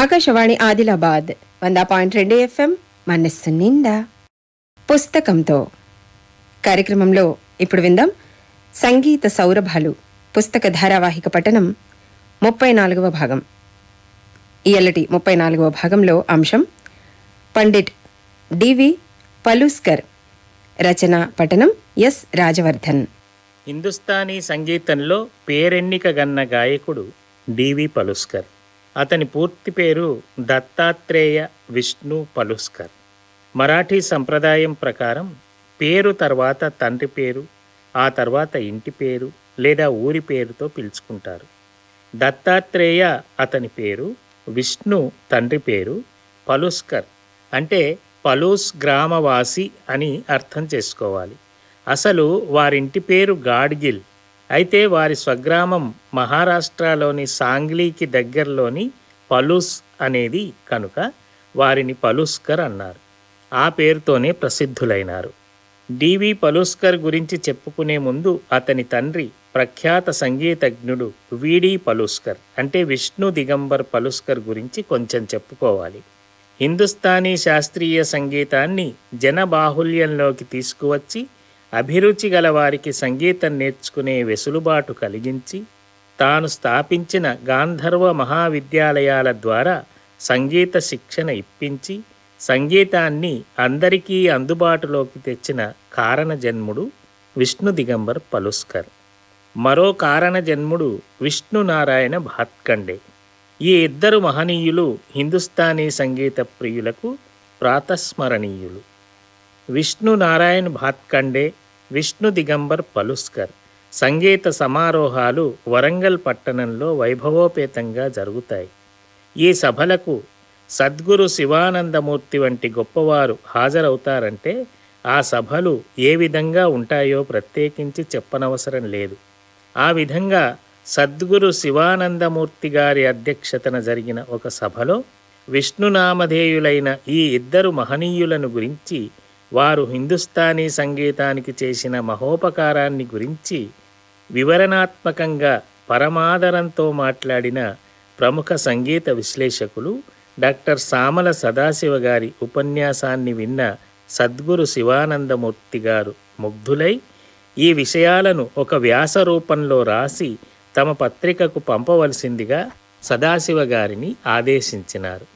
ఆకాశవాణి ఆదిలాబాద్ వంద పాయింట్ రెండు ఎఫ్ఎం మనస్సు నిండా. పుస్తకంతో. కార్యక్రమంలో ఇప్పుడు విందాం. సంగీత సౌరభాలు పుస్తక ధారావాహిక పఠనం ముప్పై నాలుగవ భాగం. ఇయలటి ముప్పై నాలుగవ భాగంలో అంశం పండిట్ డివి పలుస్కర్ రచన పఠనం ఎస్ రాజవర్ధన్. హిందుస్థానీ సంగీతంలో పేరెన్నిక గన్న గాయకుడు డివి పలుస్కర్. అతని పూర్తి పేరు దత్తాత్రేయ విష్ణు పలుస్కర్. మరాఠీ సంప్రదాయం ప్రకారం పేరు తర్వాత తండ్రి పేరు ఆ తర్వాత ఇంటి పేరు లేదా ఊరి పేరుతో పిలుచుకుంటారు. దత్తాత్రేయ అతని పేరు విష్ణు తండ్రి పేరు పలుస్కర్ అంటే పలూస్ గ్రామవాసి అని అర్థం చేసుకోవాలి. అసలు వారింటి పేరు గాడ్గిల్ అయితే వారి స్వగ్రామం మహారాష్ట్రలోని సాంగ్లీకి దగ్గరలోని పలుస్ అనేది కనుక వారిని పలుస్కర్ అన్నారు. ఆ పేరుతోనే ప్రసిద్ధులైనారు. డివి పలుస్కర్ గురించి చెప్పుకునే ముందు అతని తండ్రి ప్రఖ్యాత సంగీతజ్ఞుడు విడి పలుస్కర్ అంటే విష్ణు దిగంబర్ పలుస్కర్ గురించి కొంచెం చెప్పుకోవాలి. హిందుస్థానీ శాస్త్రీయ సంగీతాన్ని జనబాహుల్యంలోకి తీసుకువచ్చి అభిరుచి గల వారికి సంగీతం నేర్చుకునే వెసులుబాటు కలిగించి తాను స్థాపించిన గాంధర్వ మహావిద్యాలయాల ద్వారా సంగీత శిక్షణ ఇప్పించి సంగీతాన్ని అందరికీ అందుబాటులోకి తెచ్చిన కారణ జన్ముడు విష్ణు దిగంబర్ పలుస్కర్. మరో కారణ జన్ముడు విష్ణునారాయణ భాత్కండే. ఈ ఇద్దరు మహనీయులు హిందుస్థానీ సంగీత ప్రియులకు ప్రాతస్మరణీయులు. విష్ణు నారాయణ్ భాత్కండే విష్ణు దిగంబర్ పలుస్కర్. సంగీత సమారోహాలు వరంగల్ పట్టణంలో వైభవోపేతంగా జరుగుతాయి. ఈ సభలకు సద్గురు శివానందమూర్తి వంటి గొప్పవారు హాజరవుతారంటే ఆ సభలు ఏ విధంగా ఉంటాయో ప్రత్యేకించి చెప్పనవసరం లేదు. ఆ విధంగా సద్గురు శివానందమూర్తి గారి అధ్యక్షతన జరిగిన ఒక సభలో విష్ణునామధేయులైన ఈ ఇద్దరు మహనీయులను గురించి వారు హిందుస్థానీ సంగీతానికి చేసిన మహోపకారాన్ని గురించి వివరణాత్మకంగా పరమాదరంతో మాట్లాడిన ప్రముఖ సంగీత విశ్లేషకులు డాక్టర్ సామల సదాశివ గారి ఉపన్యాసాన్ని విన్న సద్గురు శివానందమూర్తి గారు ముగ్ధులై ఈ విషయాలను ఒక వ్యాస రూపంలో రాసి తమ పత్రికకు పంపవలసిందిగా సదాశివ గారిని ఆదేశించినారు.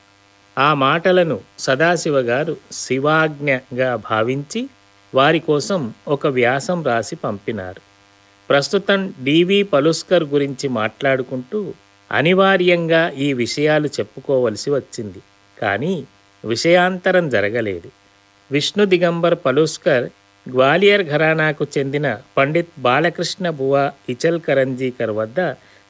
ఆ మాటలను సదాశివ గారు శివాజ్ఞగా భావించి వారి కోసం ఒక వ్యాసం రాసి పంపినారు. ప్రస్తుతం డివి పలుస్కర్ గురించి మాట్లాడుకుంటూ అనివార్యంగా ఈ విషయాలు చెప్పుకోవలసి వచ్చింది. కానీ విషయాంతరం జరగలేదు. విష్ణు దిగంబర్ పలుస్కర్ గ్వాలియర్ ఘరానాకు చెందిన పండిత్ బాలకృష్ణ బువా ఇచల్ కరంజీకర్ వద్ద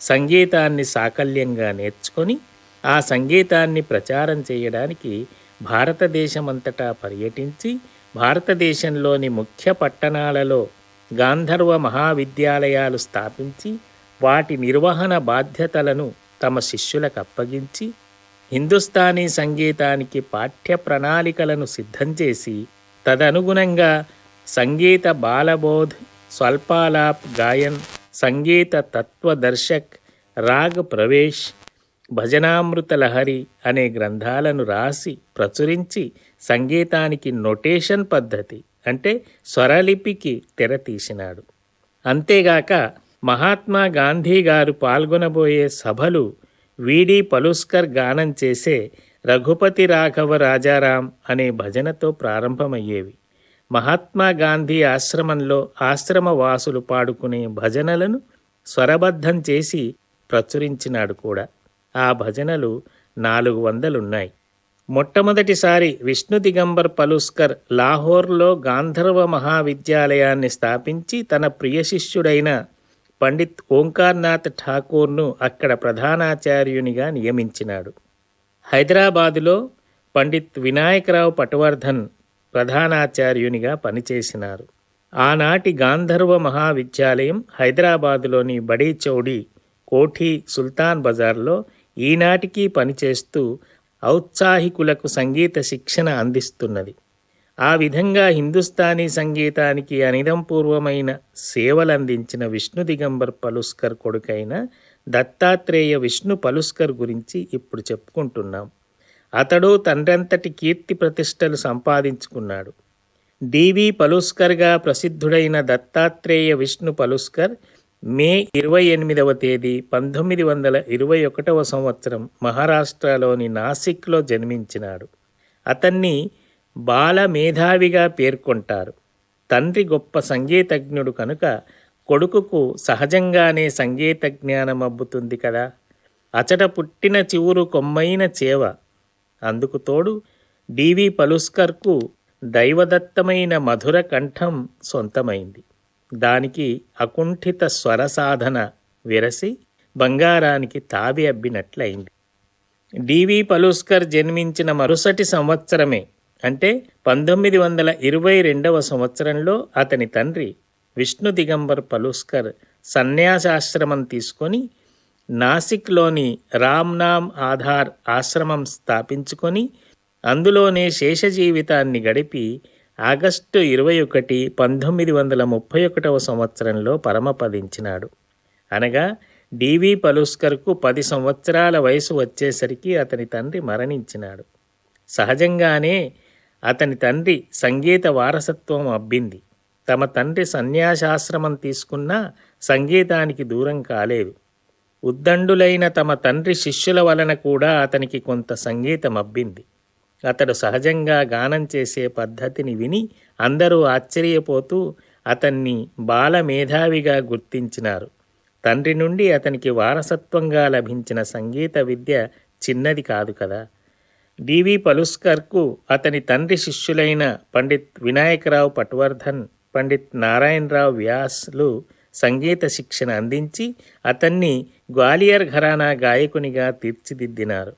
సంగీతాన్ని సాకల్యంగా నేర్చుకొని ఆ సంగీతాన్ని ప్రచారం చేయడానికి భారతదేశమంతటా పర్యటించి భారతదేశంలోని ముఖ్య పట్టణాలలో గాంధర్వ మహావిద్యాలయాలు స్థాపించి వాటి నిర్వహణ బాధ్యతలను తమ శిష్యులకు అప్పగించి హిందుస్థానీ సంగీతానికి పాఠ్య ప్రణాళికలను సిద్ధం చేసి తదనుగుణంగా సంగీత బాలబోధ్ స్వల్పాలాప్ గాయన్ సంగీత తత్వదర్శక్ రాగ్ ప్రవేశ్ భజనామృత లహరి అనే గ్రంథాలను రాసి ప్రచురించి సంగీతానికి నొటేషన్ పద్ధతి అంటే స్వరలిపికి తెరతీసినాడు అంతేగాక మహాత్మా గాంధీ గారు పాల్గొనబోయే సభలు వీడి పలుస్కర్ గానం చేసే రఘుపతి రాఘవ రాజారాం అనే భజనతో ప్రారంభమయ్యేవి. మహాత్మా గాంధీ ఆశ్రమంలో ఆశ్రమ వాసులు పాడుకునే భజనలను స్వరబద్ధం చేసి ప్రచురించినాడు కూడా. ఆ భజనలు నాలుగు వందలున్నాయి. మొట్టమొదటిసారి విష్ణు దిగంబర్ పలుస్కర్ లాహోర్లో గాంధర్వ మహావిద్యాలయాన్ని స్థాపించి తన ప్రియ శిష్యుడైన పండిత్ ఓంకార్నాథ్ ఠాకూర్ను అక్కడ ప్రధానాచార్యునిగా నియమించినాడు. హైదరాబాదులో పండిత్ వినాయకరావు పటవర్ధన్ ప్రధానాచార్యునిగా పనిచేసినారు. ఆనాటి గాంధర్వ మహావిద్యాలయం హైదరాబాదులోని బడీ చౌడి కోఠీ సుల్తాన్ బజార్లో ఈనాటికి పనిచేస్తూ ఔత్సాహికులకు సంగీత శిక్షణ అందిస్తున్నది. ఆ విధంగా హిందుస్థానీ సంగీతానికి అనిదంపూర్వమైన సేవలందించిన విష్ణు దిగంబర్ పలుస్కర్ కొడుకైన దత్తాత్రేయ విష్ణు పలుస్కర్ గురించి ఇప్పుడు చెప్పుకుంటున్నాం. అతడు తండ్రంతటి కీర్తి ప్రతిష్టలు సంపాదించుకున్నాడు. డివి పలుస్కర్గా ప్రసిద్ధుడైన దత్తాత్రేయ విష్ణు పలుస్కర్ మే ఇరవై ఎనిమిదవ తేదీ పంతొమ్మిది వందల ఇరవై ఒకటవ సంవత్సరం మహారాష్ట్రలోని నాసిక్లో జన్మించినాడు. అతన్ని బాల మేధావిగా పేర్కొంటారు. తండ్రి గొప్ప సంగీతజ్ఞుడు కనుక కొడుకుకు సహజంగానే సంగీత జ్ఞానం అబ్బుతుంది కదా. అచట పుట్టిన చివురు కొమ్మైన చేవ. అందుకు తోడు డివి పలుస్కర్కు దైవదత్తమైన మధుర కంఠం సొంతమైంది. దానికి అకుంఠిత స్వర సాధన విరసి బంగారానికి తావి అబ్బినట్లయింది. డివి పలుస్కర్ జన్మించిన మరుసటి సంవత్సరమే అంటే పంతొమ్మిది వందల ఇరవై రెండవ సంవత్సరంలో అతని తండ్రి విష్ణు దిగంబర్ పలుస్కర్ సన్యాసాశ్రమం తీసుకొని నాసిక్లోని రామ్నామ్ ఆధార్ ఆశ్రమం స్థాపించుకొని అందులోనే శేష జీవితాన్ని గడిపి ఆగస్టు ఇరవై ఒకటి పంతొమ్మిది వందల ముప్పై ఒకటవ సంవత్సరంలో పరమపదించినాడు అనగా డివి పలుస్కర్కు పది సంవత్సరాల వయసు వచ్చేసరికి అతని తండ్రి మరణించినాడు. సహజంగానే అతని తండ్రి సంగీత వారసత్వం అబ్బింది. తమ తండ్రి సన్యాసాశ్రమం తీసుకున్నా సంగీతానికి దూరం కాలేదు. ఉద్దండులైన తమ తండ్రి శిష్యుల వలన కూడా అతనికి కొంత సంగీతం అబ్బింది అతడు సహజంగా గానం చేసే పద్ధతిని విని అందరూ ఆశ్చర్యపోతూ అతన్ని బాల మేధావిగా గుర్తించినారు. తండ్రి నుండి అతనికి వారసత్వంగా లభించిన సంగీత విద్య చిన్నది కాదు కదా. డివి పలుస్కర్కు అతని తండ్రి శిష్యులైన పండిత్ వినాయకరావు పట్వర్ధన్ పండిత్ నారాయణరావు వ్యాస్లు సంగీత శిక్షణ అందించి అతన్ని గ్వాలియర్ ఘరానా గాయకునిగా తీర్చిదిద్దినారు.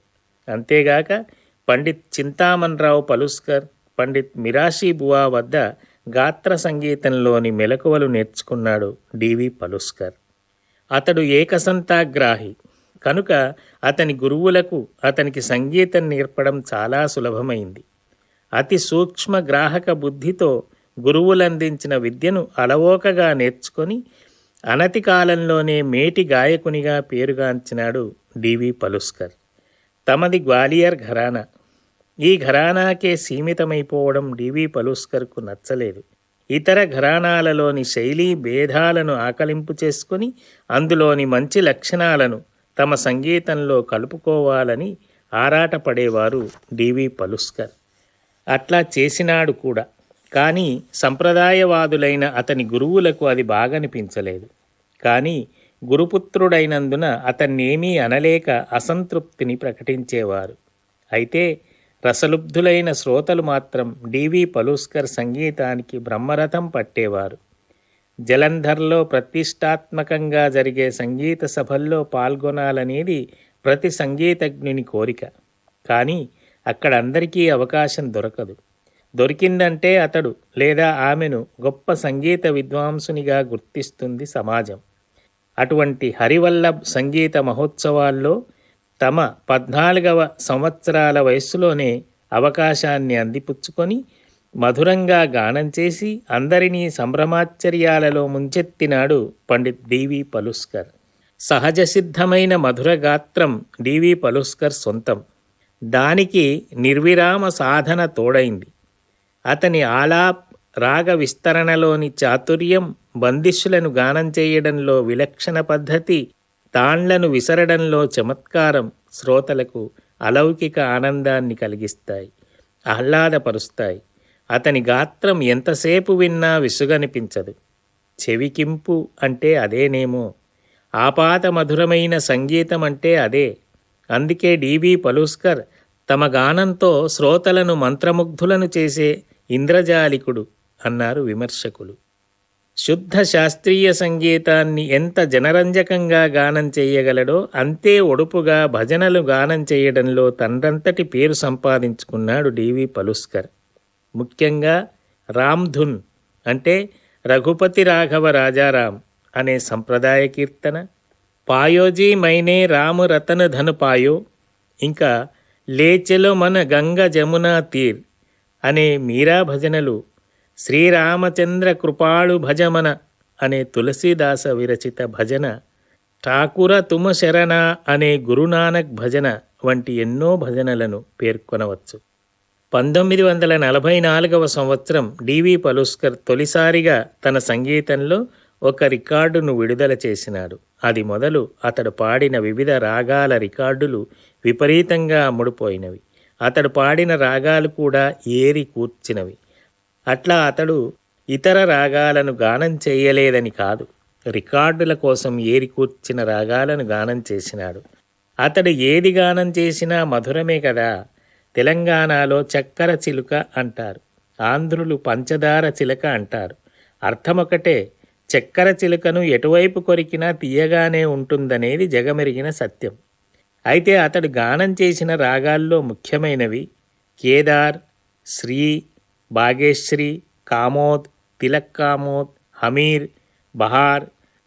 అంతేగాక పండిత్ చింతామన్రావు పలుస్కర్ పండిత్ మిరాషీ బువా వద్ద గాత్ర సంగీతంలోని మెలకువలు నేర్చుకున్నాడు డివి పలుస్కర్. అతడు ఏకసంతాగ్రాహి. కనుక అతని గురువులకు అతనికి సంగీతం నేర్పడం చాలా సులభమైంది. అతి సూక్ష్మ గ్రాహక బుద్ధితో గురువులందించిన విద్యను అలవోకగా నేర్చుకొని అనతి కాలంలోనే మేటి గాయకునిగా పేరుగాంచినాడు డివి పలుస్కర్. తమది గ్వాలియర్ ఘరానా. ఈ ఘరానాకే సీమితమైపోవడం డివి పలుస్కర్కు నచ్చలేదు. ఇతర ఘరానాలలోని శైలి భేదాలను ఆకలింపు చేసుకుని అందులోని మంచి లక్షణాలను తమ సంగీతంలో కలుపుకోవాలని ఆరాటపడేవారు డివి పలుస్కర్. అట్లా చేసినాడు కూడా. కానీ సంప్రదాయవాదులైన అతని గురువులకు అది బాగనిపించలేదు. కానీ గురుపుత్రుడైనందున అతన్నేమీ అనలేక అసంతృప్తిని ప్రకటించేవారు. అయితే రసలుబ్ధులైన శ్రోతలు మాత్రం డివి పలుస్కర్ సంగీతానికి బ్రహ్మరథం పట్టేవారు. జలంధర్లో ప్రతిష్టాత్మకంగా జరిగే సంగీత సభల్లో పాల్గొనాలనేది ప్రతి సంగీతజ్ఞుని కోరిక. కానీ అక్కడ అందరికీ అవకాశం దొరకదు. దొరికిందంటే అతడు లేదా ఆమెను గొప్ప సంగీత విద్వాంసునిగా గుర్తిస్తుంది సమాజం. అటువంటి హరివల్లభ్ సంగీత మహోత్సవాల్లో తమ పద్నాలుగవ సంవత్సరాల వయస్సులోనే అవకాశాన్ని అందిపుచ్చుకొని మధురంగా గానం చేసి అందరినీ సంభ్రమాశ్చర్యాలలో ముంచెత్తినాడు పండిత్ డివి పలుస్కర్. సహజ సిద్ధమైన మధుర గాత్రం డివి పలుస్కర్ సొంతం. దానికి నిర్విరామ సాధన తోడైంది. అతని ఆలాప్ రాగ విస్తరణలోని చాతుర్యం బందిష్యులను గానం చేయడంలో విలక్షణ పద్ధతి తాండ్లను విసరడంలో చమత్కారం శ్రోతలకు అలౌకిక ఆనందాన్ని కలిగిస్తాయి ఆహ్లాదపరుస్తాయి. అతని గాత్రం ఎంతసేపు విన్నా విసుగనిపించదు. చెవికింపు అంటే అదేనేమో. ఆపాత మధురమైన సంగీతం అంటే అదే. అందుకే డివి పలుస్కర్ తమ గానంతో శ్రోతలను మంత్రముగ్ధులను చేసే ఇంద్రజాలికుడు అన్నారు విమర్శకులు. శుద్ధ శాస్త్రీయ సంగీతాన్ని ఎంత జనరంజకంగా గానం చేయగలడో అంతే ఒడుపుగా భజనలు గానం చేయడంలో తండ్రంతటి పేరు సంపాదించుకున్నాడు డివి పలుస్కర్. ముఖ్యంగా రామ్ధున్ అంటే రఘుపతి రాఘవ రాజారాం అనే సంప్రదాయ కీర్తన పాయోజీ మైనే రాము రతన ధను పాయో ఇంకా లేచెలో మన గంగ జమునా తీర్ అనే మీరా భజనలు శ్రీరామచంద్ర కృపాళు భజమన అనే తులసీదాస విరచిత భజన ఠాకుర తుమ శరణ అనే గురునానక్ భజన వంటి ఎన్నో భజనలను పేర్కొనవచ్చు. పంతొమ్మిది వందల నలభై నాలుగవ సంవత్సరం డివి పలుస్కర్ తొలిసారిగా తన సంగీతంలో ఒక రికార్డును విడుదల చేసినాడు. అది మొదలు అతడు పాడిన వివిధ రాగాల రికార్డులు విపరీతంగా అమ్ముడుపోయినవి అతడు పాడిన రాగాలు కూడా ఏరి కూర్చినవి. అట్లా అతడు ఇతర రాగాలను గానం చేయలేదని కాదు. రికార్డుల కోసం ఏరికూర్చిన రాగాలను గానం చేసినాడు. అతడు ఏది గానం చేసినా మధురమే కదా. తెలంగాణలో చక్కెర చిలుక అంటారు. ఆంధ్రులు పంచదార చిలక అంటారు. అర్థమొకటే చక్కెర చిలుకను ఎటువైపు కొరికినా తీయగానే ఉంటుందనేది జగమెరిగిన సత్యం. అయితే అతడు గానం చేసిన రాగాల్లో ముఖ్యమైనవి కేదార్ శ్రీ బాగేశ్రీ కామోద్ తిలక్ కామోద్ హమీర్ బహార్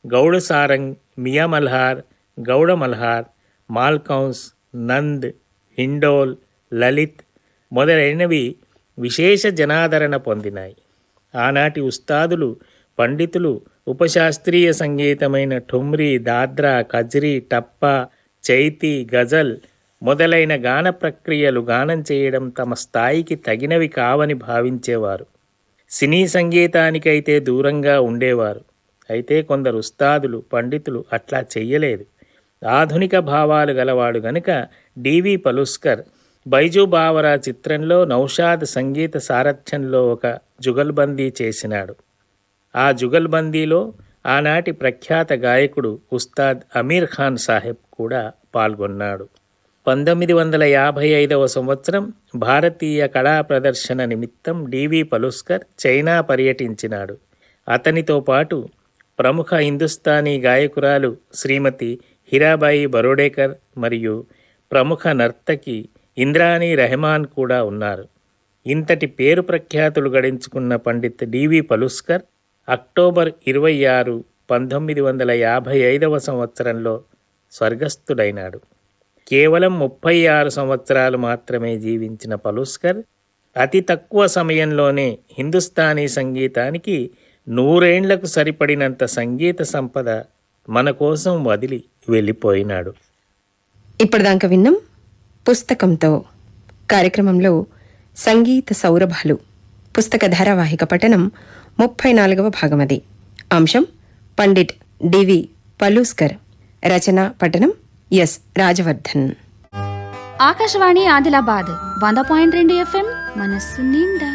గౌడ సారంగ్ మియా మల్హార్ గౌడ మల్హార్ మాల్కౌన్స్ నంద్ హిండోల్ లలిత్ మొదలైనవి విశేష జనాదరణ పొందినాయి. ఆనాటి ఉస్తాదులు పండితులు ఉపశాస్త్రీయ సంగీతమైన ఠుమ్రీ దాద్రా కజ్రీ టప్పా చైతి గజల్ మొదలైన గాన ప్రక్రియలు గానం చేయడం తమ స్థాయికి తగినవి కావని భావించేవారు. సినీ సంగీతానికైతే దూరంగా ఉండేవారు. అయితే కొందరు ఉస్తాదులు పండితులు అట్లా చెయ్యలేదు. ఆధునిక భావాలు గలవాడు గనుక డివి పలుస్కర్ బైజు బావరా చిత్రంలో నౌషాద్ సంగీత సారథ్యంలో ఒక జుగల్బందీ చేసినాడు. ఆ జుగల్బందీలో ఆనాటి ప్రఖ్యాత గాయకుడు ఉస్తాద్ అమీర్ ఖాన్ సాహెబ్ కూడా పాల్గొన్నాడు. పంతొమ్మిది వందల యాభై ఐదవ సంవత్సరం భారతీయ కళా ప్రదర్శన నిమిత్తం డివి పలుస్కర్ చైనా పర్యటించినాడు. అతనితో పాటు ప్రముఖ హిందుస్థానీ గాయకురాలు శ్రీమతి హీరాబాయి బరోడేకర్ మరియు ప్రముఖ నర్తకి ఇంద్రాణి రెహమాన్ కూడా ఉన్నారు. ఇంతటి పేరు ప్రఖ్యాతులు గడించుకున్న Pandit D V Paluskar October ఇరవై ఆరు పంతొమ్మిది వందల యాభై ఐదవ సంవత్సరంలో స్వర్గస్థుడైనాడు. కేవలం ముప్పై ఆరు సంవత్సరాలు మాత్రమే జీవించిన పలుస్కర్ అతి తక్కువ సమయంలోనే హిందుస్థానీ సంగీతానికి నూరేండ్లకు సరిపడినంత సంగీత సంపద మన కోసం వదిలి వెళ్ళిపోయినాడు. ఇప్పటిదాకా విన్నాం పుస్తకంతో కార్యక్రమంలో సంగీత సౌరభాలు పుస్తక ధారావాహిక పఠనం ముప్పై నాలుగవ భాగమది. అంశం పండిట్ డివి పలూస్కర్ రచన పఠనం ఎస్ రాజవర్ధన్ ఆకాశవాణి ఆదిలాబాద్ వంద పాయింట్ రెండు ఎఫ్ఎం మనస్సు నిండా.